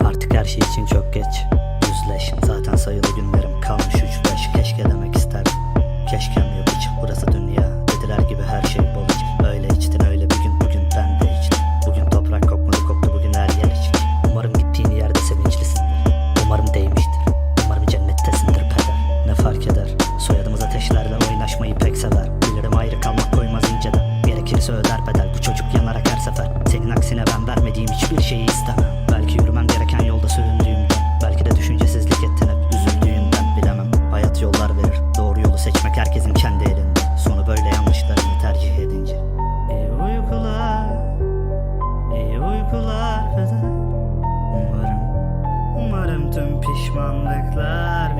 Artık her şey için çok geç. Yüzleş zaten sayılı günlerim kalmış. Üç beş. Keşke demek isterdim. Keşke vermediğim hiçbir şeyi istemem. Belki yürümem gereken yolda süründüğümden Belki de düşüncesizlik ettin hep üzüldüğünden bilemem. Hayat yollar verir doğru yolu seçmek herkesin kendi elinde. Sonu böyle yanlışlarını tercih edince. İyi uykular İyi uykular Umarım Umarım tüm pişmanlıklar